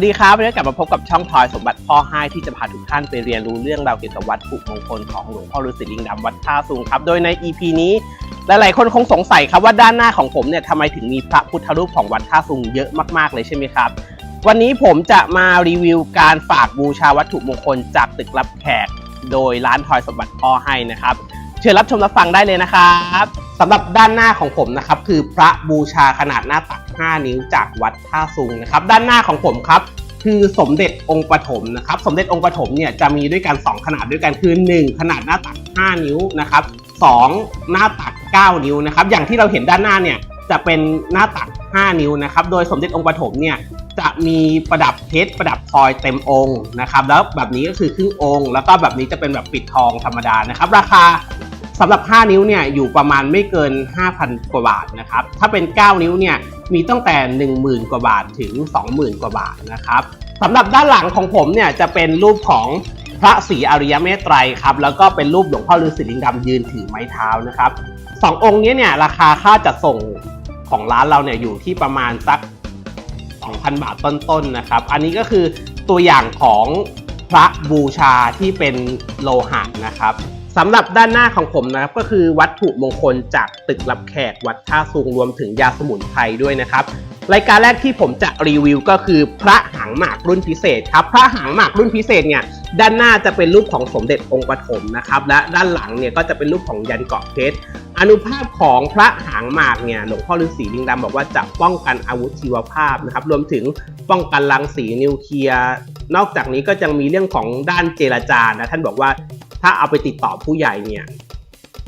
วัสดีครับวันนี้กลับมาพบกับช่องพลอยสมบัติพ่อให้ที่จะพาทุกท่านไปเรียนรู้เรื่องราวเกี่ยวกับวัตถุมงคลของหลวงพ่อฤาษีลิงดำวัดท่าสูงครับ โดยใน EP นี้หลายๆคนคงสงสัยครับว่าด้านหน้าของผมเนี่ยทำไมถึงมีพระพุทธรูปของวัดท่าสูงเยอะมากๆเลยใช่ไหมครับ วันนี้ผมจะมารีวิวการฝากบูชาวัตถุมงคลจากตึกรับแขก โดยร้านพลอยสมบัติพ่อให้นะครับ เชิญรับชมรับฟังได้เลยนะครับ สำหรับด้านหน้าของผมนะครับคือพระบูชาขนาดหน้าตัก 5 นิ้วจากวัดท่าซุงนะครับด้านหน้าของผมครับคือสมเด็จองค์ปฐมนะครับสมเด็จองค์ปฐมเนี่ยจะมีด้วยกัน 2 ขนาดด้วยกันคือ 1 ขนาดหน้าตัก 5 นิ้วนะครับ2หน้าตัก 9 นิ้วนะครับอย่างที่เราเห็นด้านหน้าเนี่ยจะเป็นหน้าตัก 5 นิ้วนะครับโดยสมเด็จองค์ปฐมเนี่ยจะมีประดับเพชรประดับพลอยเต็มองค์นะครับแล้วแบบนี้ก็คือครึ่งองค์ แล้วก็แบบนี้จะเป็นแบบปิดทองธรรมดานะครับราคา สำหรับ 5 นิ้วเนี่ยอยู่ประมาณไม่เกิน 5,000 กว่าบาทนะครับ ถ้าเป็น 9 นิ้วเนี่ยมีตั้งแต่ 10,000 กว่าบาทถึง 20,000 กว่าบาทนะครับสำหรับด้านหลังของผมเนี่ยจะเป็นรูปของพระศรีอริยเมตไตรครับแล้วก็เป็นรูปหลวงพ่อฤาษีลิงดำยืนถือไม้เท้านะครับสององค์นี้เนี่ยราคาค่าจัดส่งของร้านเราเนี่ยอยู่ที่ประมาณสัก 2,000 บาทต้นๆนะครับ อันนี้ก็คือตัวอย่างของพระบูชาที่เป็นโลหะนะครับ สำหรับด้านหน้าของผมนะครับก็คือวัตถุมงคลจากตึกรับแขกวัดท่าซุงรวมถึงยาสมุนไพรด้วยนะครับรายการแรกที่ผมจะรีวิวก็คือพระหางหมากรุ่นพิเศษครับพระหางหมากรุ่นพิเศษเนี่ยด้านหน้าจะเป็นรูปของสมเด็จองค์ปฐมนะครับและด้านหลังเนี่ยก็จะเป็นรูปของยันเกาะเพชรอนุภาพของพระหางหมากเนี่ยหลวงพ่อฤาษีลิงดำบอกว่าจะป้องกันอาวุธชีวภาพนะครับรวมถึงป้องกันรังสีนิวเคลียร์นอกจากนี้ก็ยังมีเรื่องของด้านเจรจานะท่านบอกว่า ถ้าเอาไปติดต่อผู้ใหญ่เนี่ย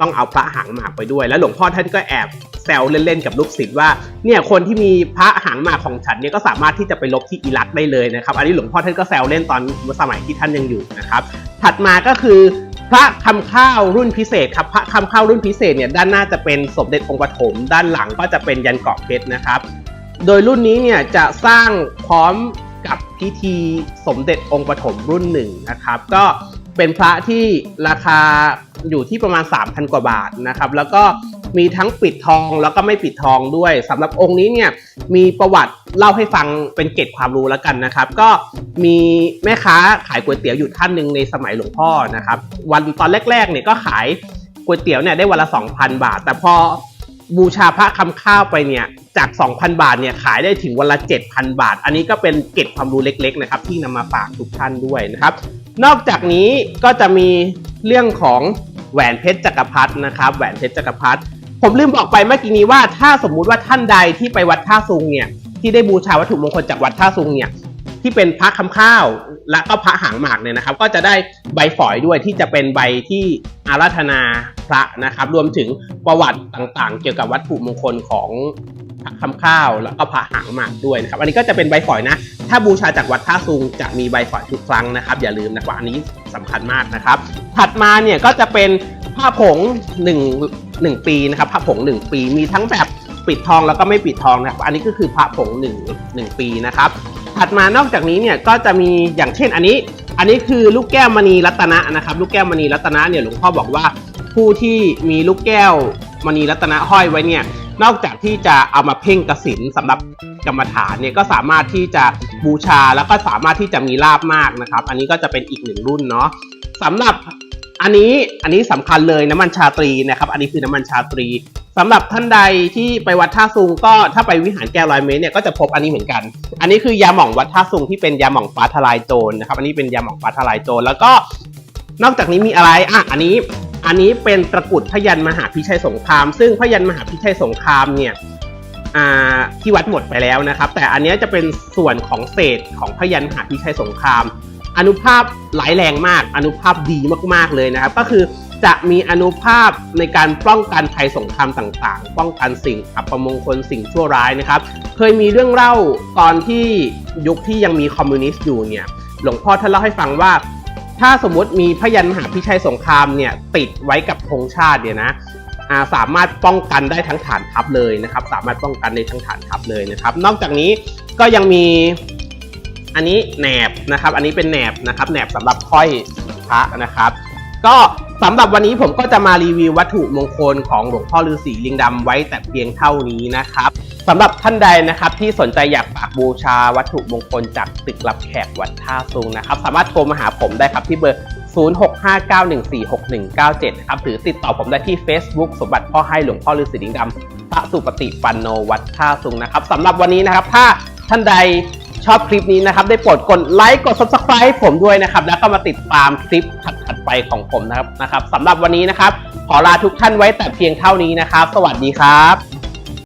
ต้องเอาพระหางหมากไปด้วย แล้วหลวงพ่อท่านก็แอบแซวเล่นๆกับลูกศิษย์ว่าเนี่ยคนที่มีพระหางหมากของฉันเนี่ยก็สามารถที่จะไปลบที่อิรักได้เลยนะครับ อันนี้หลวงพ่อท่านก็แซวเล่นตอนสมัยที่ท่านยังอยู่นะครับ ถัดมาก็คือพระคำข้าวรุ่นพิเศษครับพระคำข้าวรุ่นพิเศษเนี่ยด้านหน้าจะเป็นสมเด็จองค์ปฐมด้านหลังก็จะเป็นยันเกาะเพชรนะครับ โดยรุ่นนี้เนี่ยจะสร้างพร้อมกับพิธีสมเด็จองค์ปฐมรุ่นหนึ่งนะครับ ก็ เป็นพระที่ราคาอยู่ที่ประมาณ 3,000 กว่าบาทนะครับ แล้วก็มีทั้งปิดทองแล้วก็ไม่ปิดทองด้วยสำหรับองค์นี้เนี่ยมีประวัติเล่าให้ฟังเป็นเกร็ดความรู้แล้วกันนะครับ ก็มีแม่ค้าขายก๋วยเตี๋ยวอยู่ท่านหนึ่งในสมัยหลวงพ่อนะครับ วันตอนแรกๆเนี่ยก็ขายก๋วยเตี๋ยวเนี่ยได้วันละ 2,000 บาท แต่พอบูชาพระคำข้าวไปเนี่ยจาก 2,000 บาทเนี่ยขายได้ถึงวันละ 7,000 บาท อันนี้ก็เป็นเกร็ดความรู้เล็ก ๆ นะครับ ที่นำมาฝากทุกท่านด้วยนะครับ นอกจากนี้ก็จะมีเรื่องของแหวนเพชรจักรพรรดินะครับแหวนเพชรจักรพรรดิผมลืมบอกไปเมื่อกี้นี้ว่าถ้าสมมุติว่าท่านใดที่ไปวัดท่าซุงเนี่ยที่ได้บูชาวัตถุมงคลจากวัดท่าซุงเนี่ยที่เป็นพระคำข้าวและก็พระหางหมากเนี่ยนะครับ ก็จะได้ใบฝอยด้วยที่จะเป็นใบที่อาราธนาพระนะครับ รวมถึงประวัติต่างๆ เกี่ยวกับวัตถุมงคลของ คำข้าวแล้วก็พระหางหมากด้วยนะครับ อันนี้ก็จะเป็นใบฝอยนะ ถ้าบูชาจากวัดท่าซุงจะมีใบฝอยทุกครั้งนะครับ อย่าลืมนะครับอันนี้สำคัญมากนะครับ ถัดมาเนี่ยก็จะเป็นผ้าผง1 1ปีนะครับผ้าผง 1 ปีมีทั้งแบบปิดทองแล้วก็ไม่ปิดทองนะครับ อันนี้ก็คือผ้าผง1 1ปีนะครับ ถัดมานอกจากนี้เนี่ยก็จะมีอย่างเช่นอันนี้ อันนี้คือลูกแก้วมณีรัตนะนะครับ ลูกแก้วมณีรัตนะเนี่ยหลวงพ่อบอกว่าผู้ที่มีลูกแก้วมณีรัตนะห้อยไว้เนี่ย นอกจากที่จะเอามาเพ่งกสินสำหรับกรรมฐานเนี่ยก็สามารถที่จะบูชาแล้วก็สามารถที่จะมีลาบมากนะครับ อันนี้ก็จะเป็นอีกหนึ่งรุ่นเนาะสำหรับอันนี้อันนี้สำคัญเลยน้ำมันชาตรีนะครับ อันนี้คือน้ำมันชาตรีสำหรับท่านใดที่ไปวัดท่าซุงก็ถ้าไปวิหารแก้วร้อยเมตรเนี่ยก็จะพบอันนี้เหมือนกัน อันนี้คือยาหม่องวัดท่าซุงที่เป็นยาหม่องฟ้าทลายโจรนะครับ อันนี้เป็นยาหม่องฟ้าทลายโจรแล้วก็นอกจากนี้มีอะไรอะอันนี้ อันนี้เป็นตะกรุดพยันมหาพิชัยสงคราม ซึ่งพยันมหาพิชัยสงครามเนี่ยที่วัดหมดไปแล้วนะครับ แต่อันนี้จะเป็นส่วนของเศษของพยันมหาพิชัยสงคราม อนุภาพหลายแรงมาก อนุภาพดีมากๆเลยนะครับ ก็คือจะมีอนุภาพในการป้องกันภัยสงครามต่างๆ ป้องกันสิ่งอัปมงคลสิ่งชั่วร้ายนะครับ เคยมีเรื่องเล่าตอนที่ยุคที่ยังมีคอมมิวนิสต์อยู่เนี่ย หลวงพ่อท่านเล่าให้ฟังว่า ถ้าสมมติมีพยันมหาพิชัยสงครามเนี่ยติดไว้กับธงชาติเนี่ยนะาสามารถป้องกันได้ทั้งฐานทัพเลยนะครับ สามารถป้องกันได้ทั้งฐานทัพเลยนะครับ นอกจากนี้ก็ยังมีอันนี้แหนบนะครับ อันนี้เป็นแหนบนะครับแหนบสำหรับค้อยพระนะครับ ก็สำหรับวันนี้ผมก็จะมารีวิววัตถุมงคลของหลวงพ่อฤาษีลิงดำไว้แต่เพียงเท่านี้นะครับสำหรับท่านใดนะครับที่สนใจอยากฝากบูชาวัตถุมงคลจากตึกรับแขกวัดท่าซุงนะครับ สามารถโทรมาหาผมได้ครับที่เบอร์ 0659146197 ครับหรือติดต่อผมได้ที่ Facebook สมบัติพ่อให้หลวงพ่อฤาษีลิงดำพระสุปฏิปันโนวัดท่าซุงนะครับสำหรับวันนี้นะครับถ้าท่านใด ชอบคลิปนี้นะครับ ได้โปรดกดไลค์กด Subscribe ให้ผมด้วยนะครับ แล้วก็มาติดตามคลิปถัดๆไปของผมนะครับนะครับสำหรับวันนี้นะครับ ขอลาทุกท่านไว้แต่เพียงเท่านี้นะครับ สวัสดีครับ